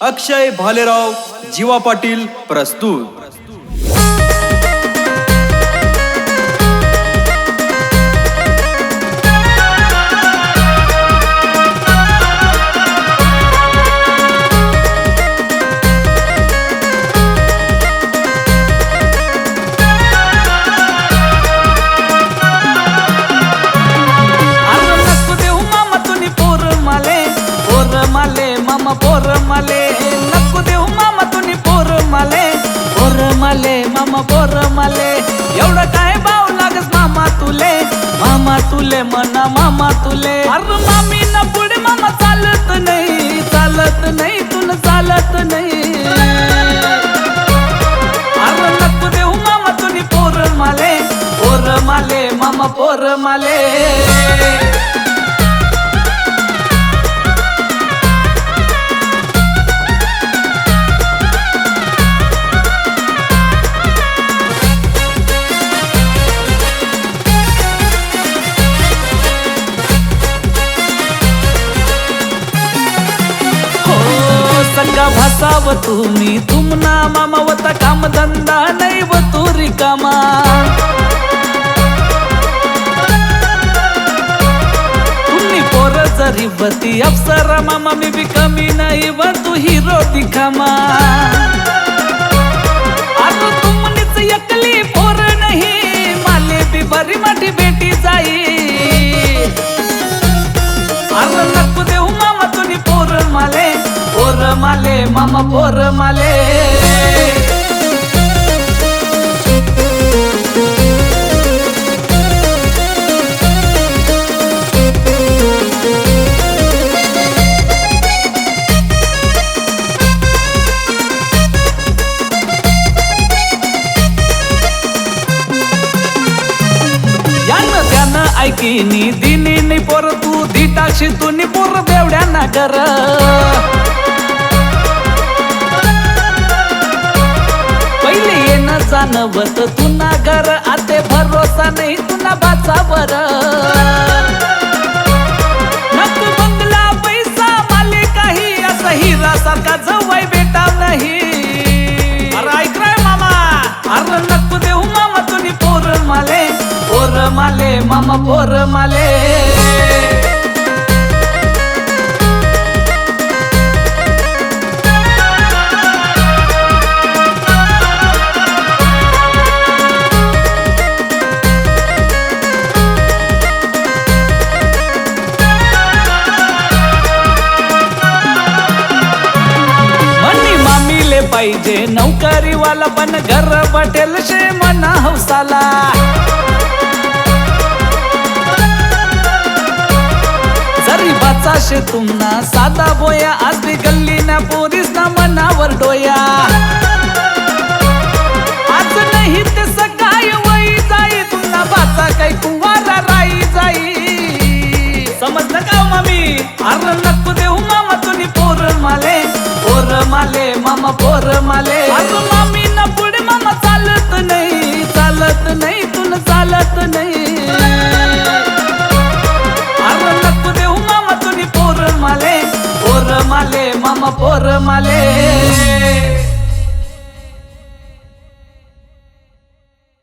अक्षय भालेराव जीवा पाटील प्रस्तुत. माले मामा पोर माले नको देऊ मामा तुम्ही पोर माले पोर माले मामा पोर माले एवढं काय भाव लागस मामा तुले मामा तुले मना मामा तुले. अरे मामी न पुढे मामा चालत नाही चालत नाही तुला चालत नाही. अरे नको देऊ मामा तुम्ही पोर माले पोर माले मामा पोर माले असाव भासाव तुम्ही तुमना मामावता काम धंदा नाही व तू रिकामा. तुम्ही पोर जरी बती अप्सरा मामा मी बी कमी नाही व तू हिरो दिखामा माले मामा पोर माले. ऐकिनी दिनी नि पोर तू दिटाशी तू नि पोर बेवड्या ना कर. येणं जाणवत तुना घर आते भरोसा नाही तुना बाचावर. नको बंगला पैसा माले काही असं हिरा सारखा जवळ बेटा नाही. अरे ऐक मामा अरे नको देऊ मामा तुम्ही पोर माले पोर माले मामा पोर माले. पाहिजे. नौकरीवाला पण घर पटेल शे मना हौसाला. जरी बाचाशे तुमना साधा बोया आज बी गल्ली ना पोरीस ना मनावर डोया. माले मामा पोर माले. अरे मामी ना पुढे मामा चालत नाही चालत नाही तुला चालत नाही. अरे नको देऊ मामा तुम्ही पोर माले पोर माले मामा पोर माले.